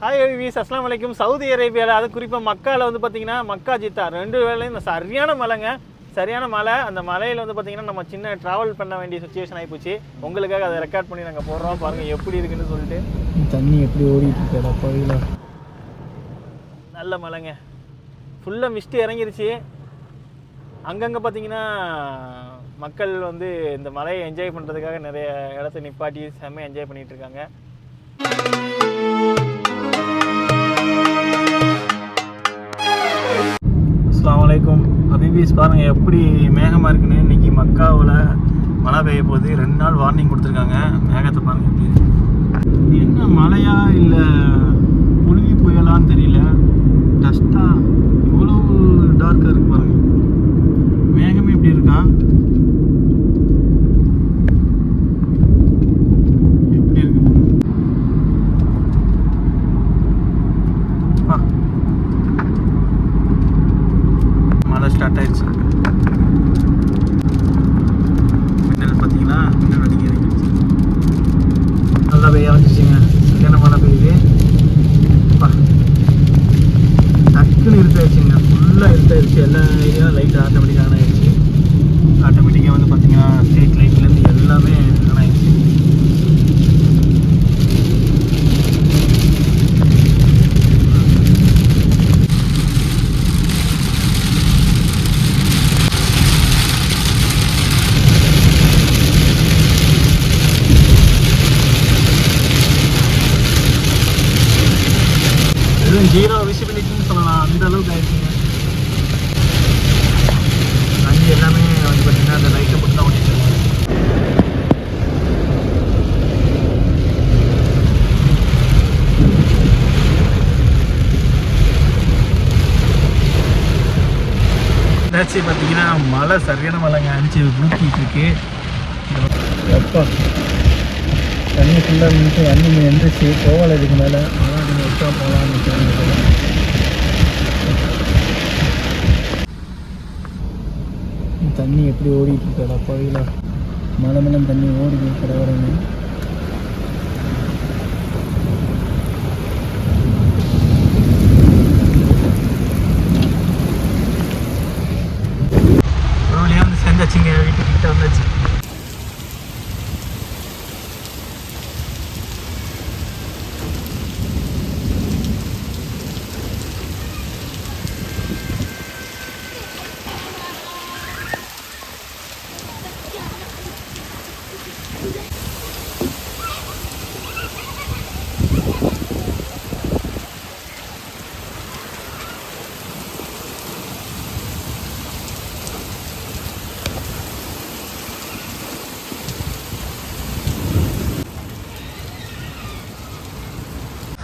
Hi views அஸ்லாம் வலைக்கும் Saudi அரேபியாவில் அது குறிப்பாக மக்காவில் வந்து பார்த்தீங்கன்னா மக்கா ஜித்தா. ரெண்டு வேலையும் சரியான மலைங்க சரியான மலை அந்த மலையில் வந்து பார்த்தீங்கன்னா நம்ம சின்ன ட்ராவல் பண்ண வேண்டிய சுச்சுவேஷன் ஆகிப்போச்சு உங்களுக்காக அதை ரெக்கார்ட் பண்ணி நாங்கள் போடுறோம். பாருங்கள் எப்படி இருக்குன்னு சொல்லிட்டு. தண்ணி எப்படி ஓடிட்டு இருக்கா பகுதியில்? நல்ல மலைங்க ஃபுல்லாக மிஸ்ட்டு இறங்கிருச்சு. அங்கங்கே பார்த்தீங்கன்னா மக்கள் வந்து இந்த மலையை என்ஜாய் பண்ணுறதுக்காக நிறைய இடத்த நிப்பாட்டி செம்ம என்ஜாய் பண்ணிகிட்டு இருக்காங்க. வலைக்கும் அபிபீஸ் பாருங்க எப்படி மேகமாக இருக்குன்னு. இன்னைக்கு மக்காவில் மழை பெய்ய போகுது. ரெண்டு நாள் வார்னிங் கொடுத்துருக்காங்க. மேகத்தை பாருங்க எப்படி என்ன மழையா இல்லை புழுதி புயலான்னு தெரியல. டஸ்ட்டாக இவ்வளோ டார்க்காக இருக்குது பாருங்க. மேகமே இப்படி இருக்கா எப்படி இருக்கு பாருங்க. ஆ மழை ஸ்டார்ட் ஆயிடுச்சு மின்னல் பார்த்தீங்களா மின்னல் அடிக்க இறங்கிடுச்சு நல்லா பெய்ய வந்துச்சுங்க சரியான மழை பெய்யுது அப்பா. டக்குன்னு இருட்டாயிடுச்சுங்க ஃபுல்லாக இருட்டாயிடுச்சு எல்லா ஏரியா லைட் ஆட்டோமேட்டிக்காக ஆன் ஆயிடுச்சு ஆட்டோமேட்டிக்காக வந்து பார்த்தீங்கன்னா ஸ்ட்ரீட் லைட்லேருந்து எல்லாமே ஆன் ஆயிடுச்சு எதுவும் ஜீரோ விசிபிலிட்டின்னு சொல்லலாம். அந்த அளவுக்கு ஆயிடுச்சுங்க. அங்கே எல்லாமே வந்து பார்த்தீங்கன்னா அந்த லைட்டை மட்டும் தான் ஓடிட்டு இருக்கு. பார்த்தீங்கன்னா மழை சரியான மழைங்க. அடிச்சு ஊற்றிட்டு இருக்கு. எப்போ தண்ணி ஃபுல்லாக நின்று தண்ணி எந்திரிச்சு போகலை இதுக்கு மேலே. ஆனால் நீங்கள் போகலான்னு தண்ணி எப்படி ஓடிட்டு இருக்கா பகுதியில் மலை தண்ணி ஓடி கடவரங்க வழியாக வந்து சேர்ந்தாச்சுங்க வீட்டுக்கிட்ட வந்தாச்சு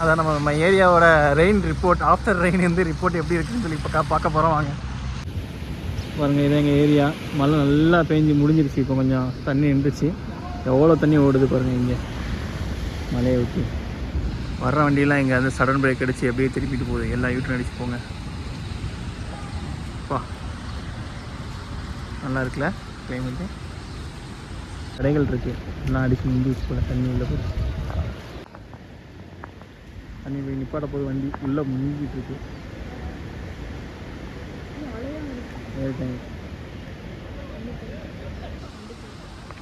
அதான் நம்ம நம்ம ஏரியாவோட ரெயின் ரிப்போர்ட் ஆஃப்டர் ரெயின் வந்து ரிப்போர்ட் எப்படி இருக்குன்னு சொல்லி இப்போ பார்க்க போகிறோம் வாங்க. பாருங்க இது எங்கள் ஏரியா. மழை நல்லா பெஞ்சு முடிஞ்சிருச்சு இப்போ கொஞ்சம் தண்ணி நின்றுச்சு. எவ்வளோ தண்ணி ஓடுது பாருங்கள் இங்கே. மலையை விட்டு வர்ற வண்டியெல்லாம் இங்கே வந்து சடன் பிரேக் அடிச்சு அப்படியே திருப்பிட்டு போகுது. எல்லா யூட்டும் அடிச்சு போங்க. பா. நல்லா இருக்குல்ல? கிளைமேட்டு கடைகள் இருக்குது எல்லாம் அடிச்சு நின்றுச்சு போல தண்ணி உள்ள போய் தண்ணி போய் நிப்பாட்ட போது வண்டி உள்ளே மூழ்கிட்டு இருக்கு.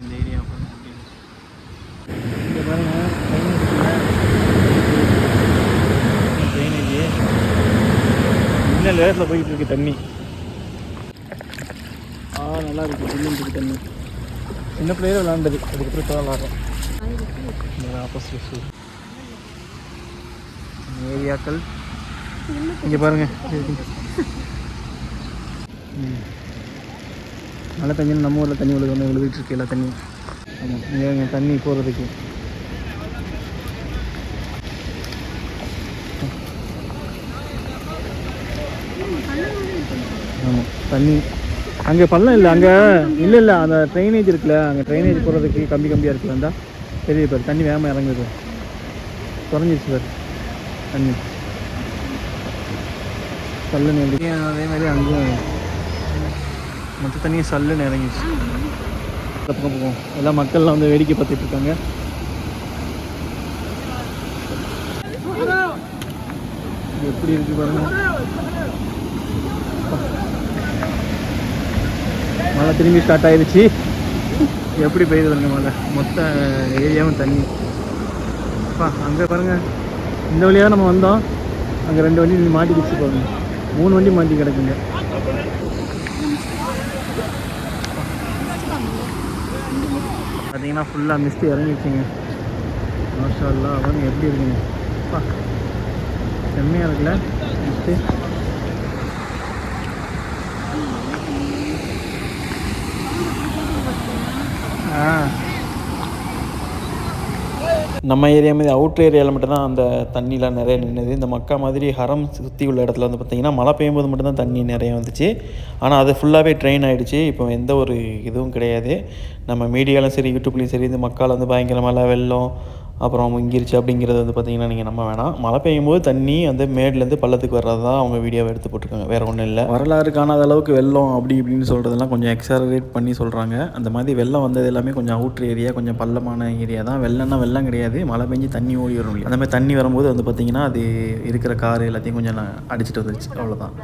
இந்த ஏரியா இங்கே பாருங்க ட்ரைனேஜ் இன்னும் வேகத்தில் போயிட்டு இருக்கு தண்ணி. ஆ நல்லா இருக்கு. சில்லுன்னு தண்ணி. சின்ன பிள்ளையில விளாண்டது. அதுக்கப்புறம் விளாட்றோம். ஆப்போசிட் ஏரியாக்கள். இங்கே பாருங்கள் மழை தண்ணி நம்ம ஊரில் தண்ணி விழுது ஒன்று விழுதுட்டு இருக்கு எல்லா தண்ணியும். ஆமாம் இங்கே தண்ணி போகிறதுக்கு ஆமாம் தண்ணி. அங்கே பள்ளம் இல்லை அங்கே இல்லை இல்லை அந்த ட்ரைனேஜ் இருக்குல்ல அங்கே ட்ரைனேஜ் போகிறதுக்கு கம்பி கம்பியாக இருக்குல்ல இருந்தால் தெரியுது பாரு தண்ணி வேகமாக இறங்குது. குறைஞ்சிருச்சு பாரு. தண்ணி சல்லுன்னு எப்படி அதே மாதிரி அங்கேயும் மற்ற தண்ணியும் சல்லுன்னு இறங்கிச்சு இந்த பக்கம். போவோம் எல்லாம் மக்கள்லாம் வந்து வேடிக்கை பார்த்துட்டு இருக்காங்க. எப்படி இருக்கு பாருங்க. மழை திரும்பி ஸ்டார்ட் ஆயிடுச்சு. எப்படி பெய்யுது பாருங்க மழை. மொத்த ஏரியாவும் தண்ணி. அப்பா அங்கே பாருங்க. இந்த வழியாக நம்ம வந்தோம். அங்கே ரெண்டு வண்டி மாட்டிக்கிச்சு போகணும் மூணு வண்டி மாட்டி கிடக்குங்க. பார்த்தீங்கன்னா ஃபுல்லாக மிஸ்ட் இறங்கிடுச்சிங்க. மாஷா அவன் எப்படி இருக்குங்க. அப்பா செம்மையாக இருக்குல்ல மிஸ்ட்டு ஆ. நம்ம ஏரியா மாதிரி அவுட்ரு ஏரியாவில் மட்டும்தான் அந்த தண்ணிலாம் நிறைய நின்றுது இந்த மக்கா மாதிரி ஹரம் சுற்றி உள்ள இடத்துல வந்து பார்த்திங்கன்னா மழை பெய்யும்போது மட்டும்தான் தண்ணி நிறைய வந்துச்சு. ஆனால் அது ஃபுல்லாகவே ட்ரெயின் ஆகிடுச்சு இப்போ எந்த ஒரு இதுவும் கிடையாது. நம்ம மீடியாலும் சரி யூடியூப்லேயும் சரி இந்த மக்கால் வந்து பயங்கர மழை வெள்ளம் அப்புறம் முங்கிருச்சு அப்படிங்கிறது வந்து பார்த்திங்கன்னா நீங்கள் நம்ப வேணாம். மழை பெய்யும் போது தண்ணி அந்த மேட்லேருந்து பள்ளத்துக்கு வர்றது தான் அவங்க வீடியோவை எடுத்து போட்டிருக்காங்க. வேறு ஒன்றும் இல்லை. வரலாறு காணாத அளவுக்கு வெள்ளம் அப்படி இப்படின்னு சொல்கிறதெல்லாம் கொஞ்சம் எக்ஸாரேட் பண்ணி சொல்கிறாங்க அந்த மாதிரி வெள்ளம் வந்தது எல்லாமே கொஞ்சம் அவுட்ரு ஏரியா கொஞ்சம் பள்ளமான ஏரியா தான். வெள்ளம்னா வெள்ளம் கிடையாது. மழை பெஞ்சு தண்ணி ஓடி வரும் அந்த மாதிரி தண்ணி வரும்போது வந்து பார்த்திங்கன்னா அது இருக்கிற கார் எல்லாத்தையும் கொஞ்சம் அடிச்சிட்டு வந்துருச்சு. அவ்வளோதான்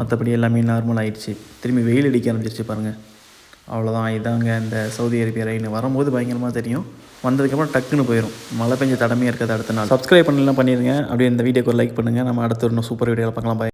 மற்றபடி எல்லாமே நார்மல் ஆயிடுச்சு. திரும்பி வெயில் அடிக்க ஆரம்பிச்சிருச்சு பாருங்கள் அவ்வளோதான் இதாங்க இந்த சவுதி அரேபியா ரெயின் வரும்போது பயங்கரமாக தெரியும். வந்ததுக்கப்புறம் டக்குன்னு போயிடும் மழை பெஞ்ச தடமையாக இருக்காது அடுத்த நாள். சப்ஸ்கிரைப் பண்ணலாம் பண்ணிடுங்க அப்படியே இந்த வீடியோக்கு ஒரு லைக் பண்ணுங்கள் நம்ம அடுத்த ஒரு சூப்பர் வீடியோவில் பார்க்கலாம். பாய்